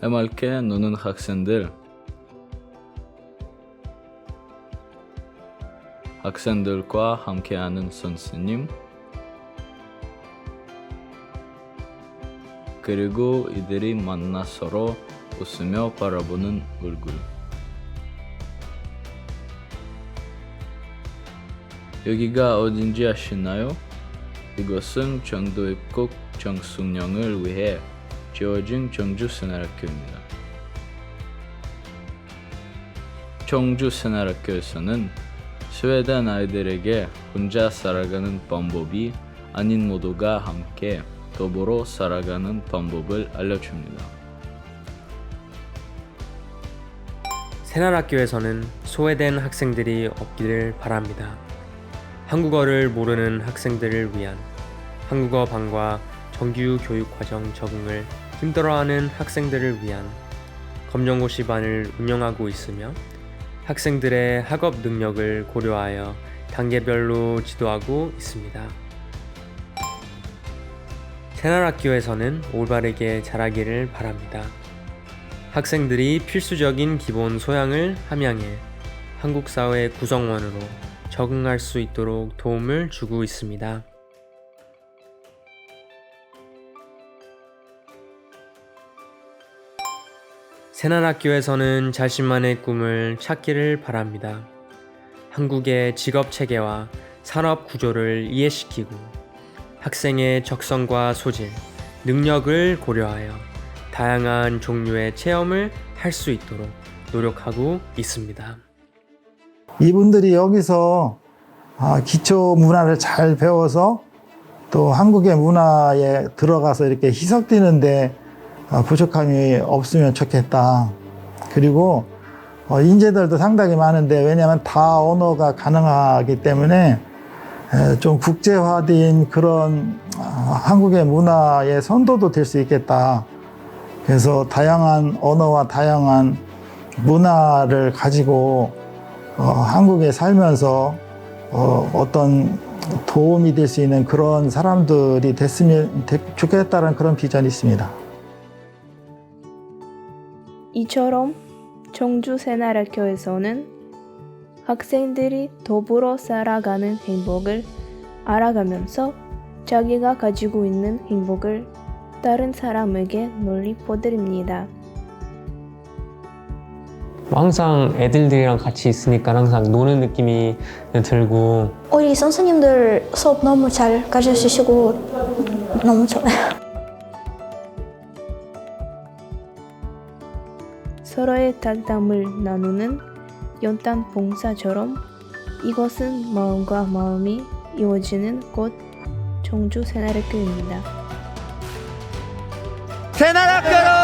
해맑게 노는 학생들, 학생들과 함께하는 선생님, 그리고 이들이 만나 서로 웃으며 바라보는 얼굴. 여기가 어딘지 아시나요? 이곳은 정도 입국 정숙령을 위해 지어진 정주 새날학교입니다. 청주 새날학교에서는 스웨덴 아이들에게 혼자 살아가는 방법이 아닌 모두가 함께 더불어 살아가는 방법을 알려줍니다. 새날학교에서는 소외된 학생들이 없기를 바랍니다. 한국어를 모르는 학생들을 위한 한국어 방과 정규 교육 과정 적응을 힘들어하는 학생들을 위한 검정고시 반을 운영하고 있으며 학생들의 학업 능력을 고려하여 단계별로 지도하고 있습니다. 새날학교에서는 올바르게 자라기를 바랍니다. 학생들이 필수적인 기본 소양을 함양해 한국 사회 구성원으로 적응할 수 있도록 도움을 주고 있습니다. 새난학교에서는 자신만의 꿈을 찾기를 바랍니다. 한국의 직업 체계와 산업 구조를 이해시키고 학생의 적성과 소질, 능력을 고려하여 다양한 종류의 체험을 할 수 있도록 노력하고 있습니다. 이분들이 여기서 아, 기초 문화를 잘 배워서 또 한국의 문화에 들어가서 이렇게 희석되는데 아, 부족함이 없으면 좋겠다. 그리고 어, 인재들도 상당히 많은데 왜냐하면 다 언어가 가능하기 때문에 에, 좀 국제화된 그런 아, 한국의 문화의 선도도 될 수 있겠다. 그래서 다양한 언어와 다양한 문화를 가지고 어, 한국에 살면서 어, 어떤 도움이 될 수 있는 그런 사람들이 됐으면 됐- 좋겠다는 그런 비전이 있습니다. 이처럼 청주 새나라교에서는 학생들이 더불어 살아가는 행복을 알아가면서 자기가 가지고 있는 행복을 다른 사람에게 널리 퍼드립니다. 뭐 항상 애들들이랑 같이 있으니까 항상 노는 느낌이 들고 우리 선생님들 수업 너무 잘 가르쳐 주시고 너무 좋아요. 서로의 tak담을 나누는 연탄 봉사처럼 이것은 마음과 마음이 이루어지는 곳 청주 새나라교입니다. 새나라교로